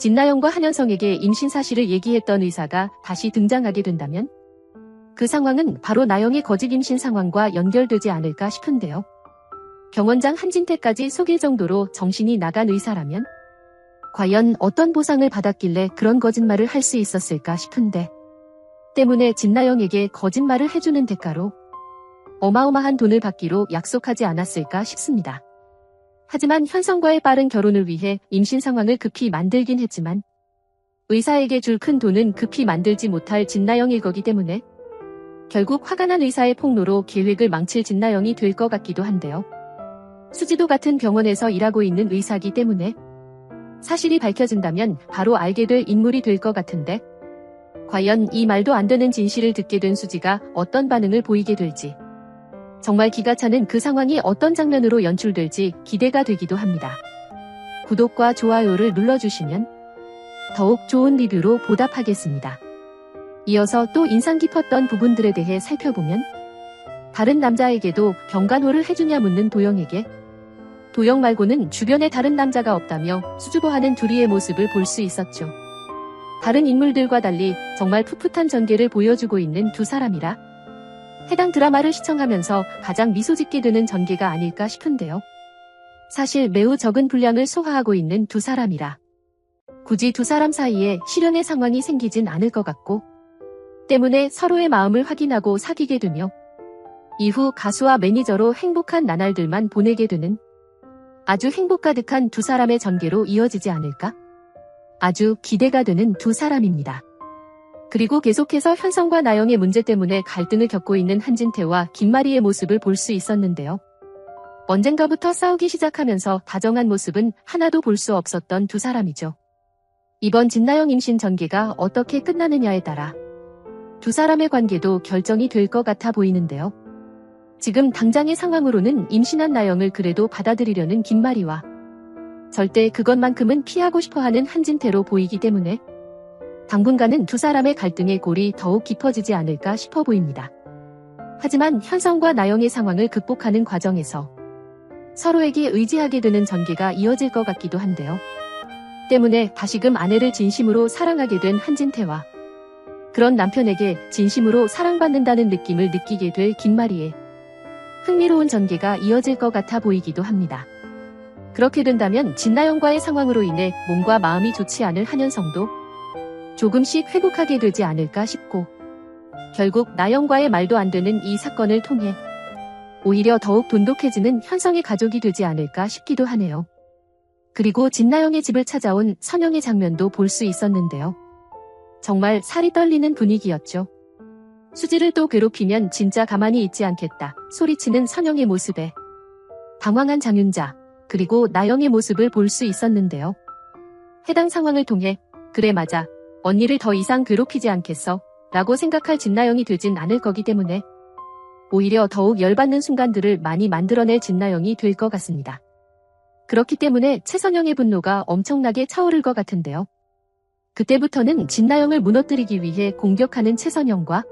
진나영과 한현성에게 임신 사실을 얘기했던 의사가 다시 등장하게 된다면 그 상황은 바로 나영의 거짓 임신 상황과 연결되지 않을까 싶은데요. 경원장 한진태까지 속일 정도로 정신이 나간 의사라면 과연 어떤 보상을 받았길래 그런 거짓말을 할 수 있었을까 싶은데 때문에 진나영에게 거짓말을 해주는 대가로 어마어마한 돈을 받기로 약속하지 않았을까 싶습니다. 하지만 현성과의 빠른 결혼을 위해 임신 상황을 급히 만들긴 했지만 의사에게 줄 큰 돈은 급히 만들지 못할 진나영 일 거기 때문에 결국 화가 난 의사의 폭로로 계획을 망칠 진나영이 될 것 같기도 한데요. 수지도 같은 병원에서 일하고 있는 의사기 때문에 사실이 밝혀진다면 바로 알게 될 인물이 될 것 같은데 과연 이 말도 안 되는 진실을 듣게 된 수지가 어떤 반응을 보이게 될지 정말 기가 차는 그 상황이 어떤 장면으로 연출될지 기대가 되기도 합니다. 구독과 좋아요를 눌러주시면 더욱 좋은 리뷰로 보답하겠습니다. 이어서 또 인상 깊었던 부분들에 대해 살펴보면 다른 남자에게도 경간호를 해주냐 묻는 도영에게 도영 말고는 주변에 다른 남자가 없다며 수줍어하는 둘이의 모습을 볼 수 있었죠. 다른 인물들과 달리 정말 풋풋한 전개를 보여주고 있는 두 사람이라 해당 드라마를 시청하면서 가장 미소 짓게 되는 전개가 아닐까 싶은데요. 사실 매우 적은 분량을 소화하고 있는 두 사람이라 굳이 두 사람 사이에 실연의 상황이 생기진 않을 것 같고 때문에 서로의 마음을 확인하고 사귀게 되며 이후 가수와 매니저로 행복한 나날들만 보내게 되는 아주 행복 가득한 두 사람의 전개로 이어지지 않을까? 아주 기대가 되는 두 사람입니다. 그리고 계속해서 현성과 나영의 문제 때문에 갈등을 겪고 있는 한진태와 김마리의 모습을 볼 수 있었는데요. 언젠가부터 싸우기 시작하면서 다정한 모습은 하나도 볼 수 없었던 두 사람이죠. 이번 진나영 임신 전개가 어떻게 끝나느냐에 따라 두 사람의 관계도 결정이 될 것 같아 보이는데요. 지금 당장의 상황으로는 임신한 나영을 그래도 받아들이려는 김마리와 절대 그것만큼은 피하고 싶어하는 한진태로 보이기 때문에 당분간은 두 사람의 갈등의 골이 더욱 깊어지지 않을까 싶어 보입니다. 하지만 현성과 나영의 상황을 극복하는 과정에서 서로에게 의지하게 되는 전개가 이어질 것 같기도 한데요. 때문에 다시금 아내를 진심으로 사랑하게 된 한진태와 그런 남편에게 진심으로 사랑받는다는 느낌을 느끼게 될 김마리의 흥미로운 전개가 이어질 것 같아 보이기도 합니다. 그렇게 된다면 진나영과의 상황으로 인해 몸과 마음이 좋지 않을 한현성도 조금씩 회복하게 되지 않을까 싶고 결국 나영과의 말도 안 되는 이 사건을 통해 오히려 더욱 돈독해지는 현성의 가족이 되지 않을까 싶기도 하네요. 그리고 진나영의 집을 찾아온 선영의 장면도 볼 수 있었는데요. 정말 살이 떨리는 분위기였죠. 수지를 또 괴롭히면 진짜 가만히 있지 않겠다 소리치는 선영의 모습에 당황한 장윤자 그리고 나영의 모습을 볼 수 있었는데요. 해당 상황을 통해 그래 맞아 언니를 더 이상 괴롭히지 않겠어 라고 생각할 진나영이 되진 않을 거기 때문에 오히려 더욱 열받는 순간들을 많이 만들어낼 진나영이 될 것 같습니다. 그렇기 때문에 최선영의 분노가 엄청나게 차오를 것 같은데요. 그때부터는 진나영을 무너뜨리기 위해 공격하는 최선영과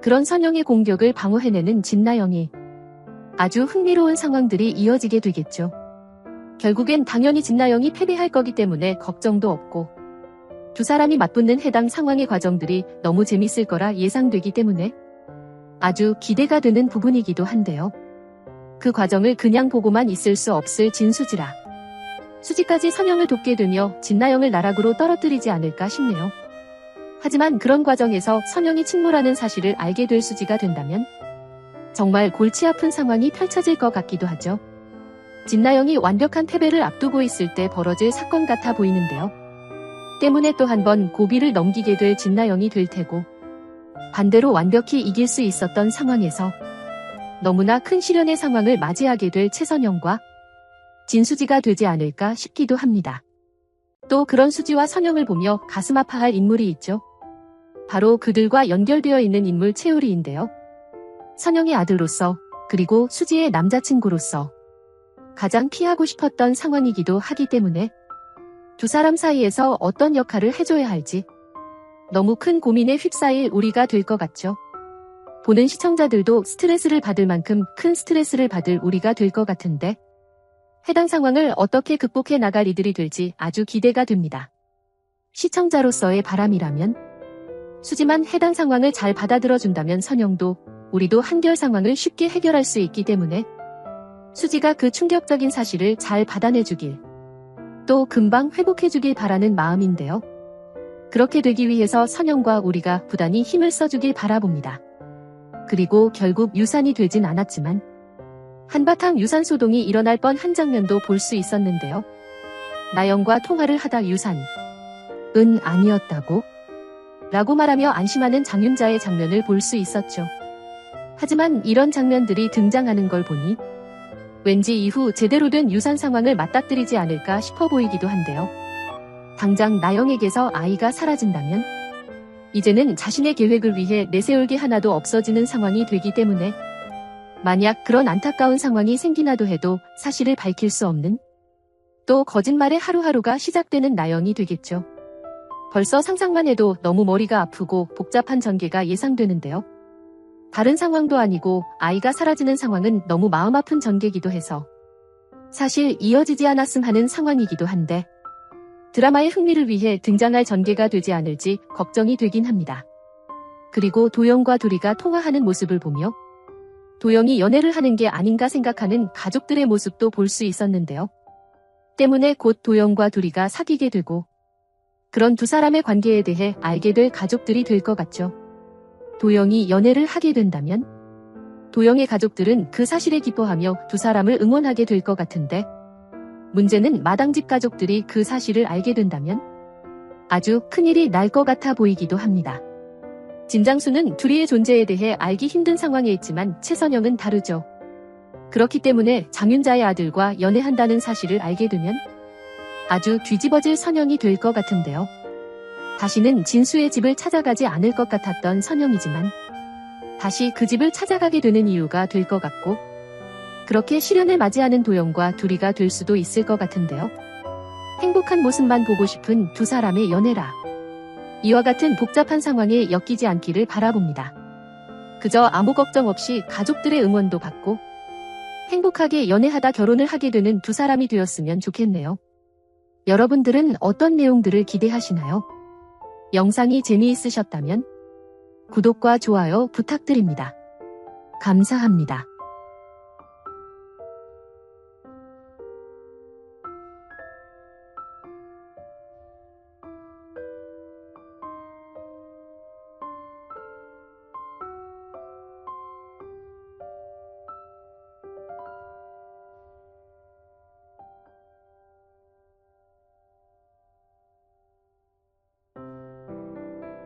그런 선영의 공격을 방어해내는 진나영이 아주 흥미로운 상황들이 이어지게 되겠죠. 결국엔 당연히 진나영이 패배할 거기 때문에 걱정도 없고 두 사람이 맞붙는 해당 상황의 과정들이 너무 재밌을 거라 예상되기 때문에 아주 기대가 되는 부분이기도 한데요. 그 과정을 그냥 보고만 있을 수 없을 진수지라. 수지까지 선영을 돕게 되며 진나영을 나락으로 떨어뜨리지 않을까 싶네요. 하지만 그런 과정에서 선영이 침몰하는 사실을 알게 될 수지가 된다면 정말 골치 아픈 상황이 펼쳐질 것 같기도 하죠. 진나영이 완벽한 패배를 앞두고 있을 때 벌어질 사건 같아 보이는데요. 때문에 또 한 번 고비를 넘기게 될 진나영이 될 테고 반대로 완벽히 이길 수 있었던 상황에서 너무나 큰 시련의 상황을 맞이하게 될 최선영과 진수지가 되지 않을까 싶기도 합니다. 또 그런 수지와 선영을 보며 가슴 아파할 인물이 있죠. 바로 그들과 연결되어 있는 인물 채우리인데요. 선영의 아들로서 그리고 수지의 남자친구로서 가장 피하고 싶었던 상황이기도 하기 때문에 두 사람 사이에서 어떤 역할을 해줘야 할지. 너무 큰 고민에 휩싸일 우리가 될 것 같죠. 보는 시청자들도 스트레스를 받을 만큼 큰 스트레스를 받을 우리가 될 것 같은데. 해당 상황을 어떻게 극복해 나갈 이들이 될지 아주 기대가 됩니다. 시청자로서의 바람이라면? 수지만 해당 상황을 잘 받아들여준다면 선영도 우리도 한결 상황을 쉽게 해결할 수 있기 때문에. 수지가 그 충격적인 사실을 잘 받아내주길 또 금방 회복해주길 바라는 마음인데요. 그렇게 되기 위해서 선영과 우리가 부단히 힘을 써주길 바라봅니다. 그리고 결국 유산이 되진 않았지만 한바탕 유산 소동이 일어날 뻔 한 장면도 볼 수 있었는데요. 나영과 통화를 하다 유산 은 아니었다고? 라고 말하며 안심하는 장윤자의 장면을 볼 수 있었죠. 하지만 이런 장면들이 등장하는 걸 보니 왠지 이후 제대로 된 유산 상황을 맞닥뜨리지 않을까 싶어 보이기도 한데요. 당장 나영에게서 아이가 사라진다면 이제는 자신의 계획을 위해 내세울 게 하나도 없어지는 상황이 되기 때문에 만약 그런 안타까운 상황이 생기나도 해도 사실을 밝힐 수 없는 또 거짓말의 하루하루가 시작되는 나영이 되겠죠. 벌써 상상만 해도 너무 머리가 아프고 복잡한 전개가 예상되는데요. 다른 상황도 아니고 아이가 사라지는 상황은 너무 마음 아픈 전개기도 해서 사실 이어지지 않았음 하는 상황이기도 한데 드라마의 흥미를 위해 등장할 전개가 되지 않을지 걱정이 되긴 합니다. 그리고 도영과 둘이가 통화하는 모습을 보며 도영이 연애를 하는 게 아닌가 생각하는 가족들의 모습도 볼 수 있었는데요. 때문에 곧 도영과 둘이가 사귀게 되고 그런 두 사람의 관계에 대해 알게 될 가족들이 될 것 같죠. 도영이 연애를 하게 된다면 도영의 가족들은 그 사실에 기뻐하며 두 사람을 응원하게 될 것 같은데 문제는 마당집 가족들이 그 사실을 알게 된다면 아주 큰일이 날 것 같아 보이기도 합니다. 진장수는 둘이의 존재에 대해 알기 힘든 상황에 있지만 최선영은 다르죠. 그렇기 때문에 장윤자의 아들과 연애한다는 사실을 알게 되면 아주 뒤집어질 선영이 될 것 같은데요. 다시는 진수의 집을 찾아가지 않을 것 같았던 선영이지만 다시 그 집을 찾아가게 되는 이유가 될 것 같고 그렇게 시련을 맞이하는 도영과 둘이가 될 수도 있을 것 같은데요. 행복한 모습만 보고 싶은 두 사람의 연애라. 이와 같은 복잡한 상황에 엮이지 않기를 바라봅니다. 그저 아무 걱정 없이 가족들의 응원도 받고 행복하게 연애하다 결혼을 하게 되는 두 사람이 되었으면 좋겠네요. 여러분들은 어떤 내용들을 기대하시나요? 영상이 재미있으셨다면 구독과 좋아요 부탁드립니다. 감사합니다.